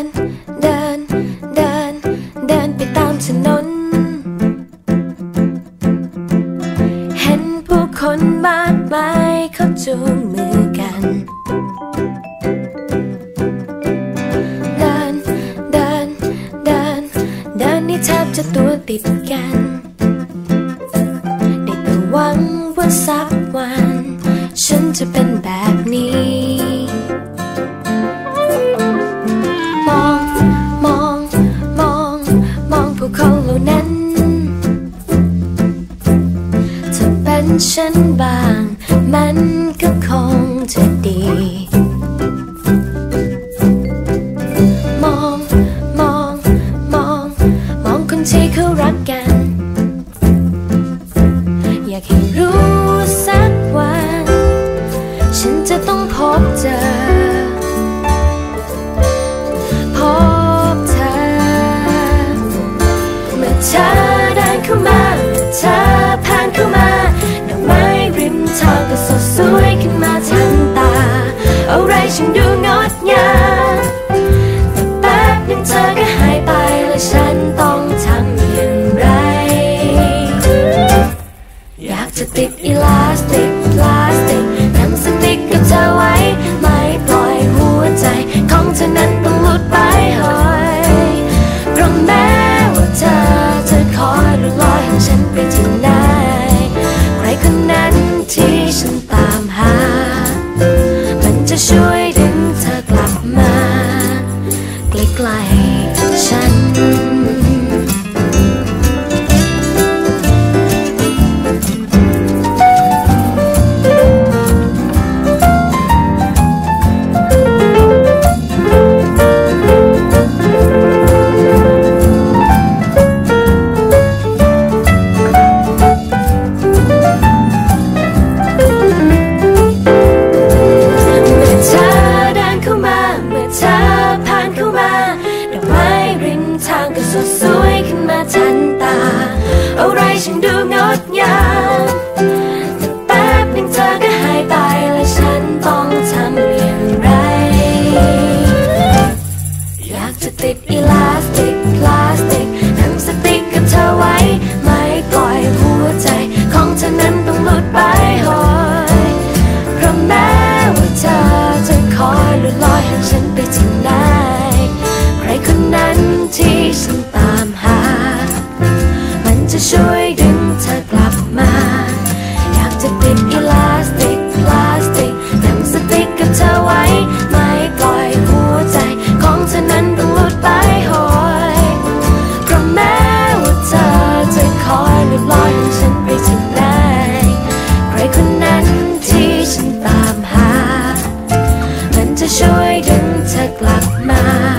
ินเดิน เดิน เดินไปตามถนน เห็นผู้คนมากมายเขาจูงมือกัน เดิน เดิน เดิน เดินนี่แทบจะตัวติดกัน ได้แต่หวังว่าสักวัน ฉันจะเป็นแบบ ฉันบ้าง มันก็คงจะดี มอง มอง มอง มองคนที่เขารักกัน อยากให้รู้สักวัน ฉันจะต้องพบเจอพบเธอเมื่อเธอเดินเข้ามาเธอ ฉันดูงดงามแต่แป๊บนึงเธอก็หายไปและฉันต้องทำอย่างไร อยากจะติดอีลาสติกพลาสติกนั่งสติ๊กกับเธอไว้ ไม่ปล่อยหัวใจ ของเธอนั้นต้องหลุดไปหอยเพราะแม้ว่าเธอจะคอยหรือลอยให้ฉันไปที่ ไกลฉัน สดสวยขึ้นมาทันตา อะไรฉันดูงดงามแต่แป๊บนึงเธอก็หายไปและฉันต้องทำอย่างไร อยากจะติดอีลาสติกพลาสติกหนังสติ๊กกับเธอไว้ ไม่ปล่อยหัวใจ ของเธอนั้นต้องหลุดไปหอยเพราะแม้ว่าเธอจะคอยหรือลอยให้ฉันไปที่ไหน ช่วยดึงเธอกลับมา อยากจะติดอีลาสติกพลาสติกหนังสติกกับเธอไว้ ไม่ปล่อยหัวใจ ของเธอนั้นต้องหลุดไปหอยเพราะแม้ว่าเธอจะคอยหรือลอยให้ฉันไปที่ไหนใครคนนั้นที่ฉันตามหา มันจะช่วยดึงเธอกลับมา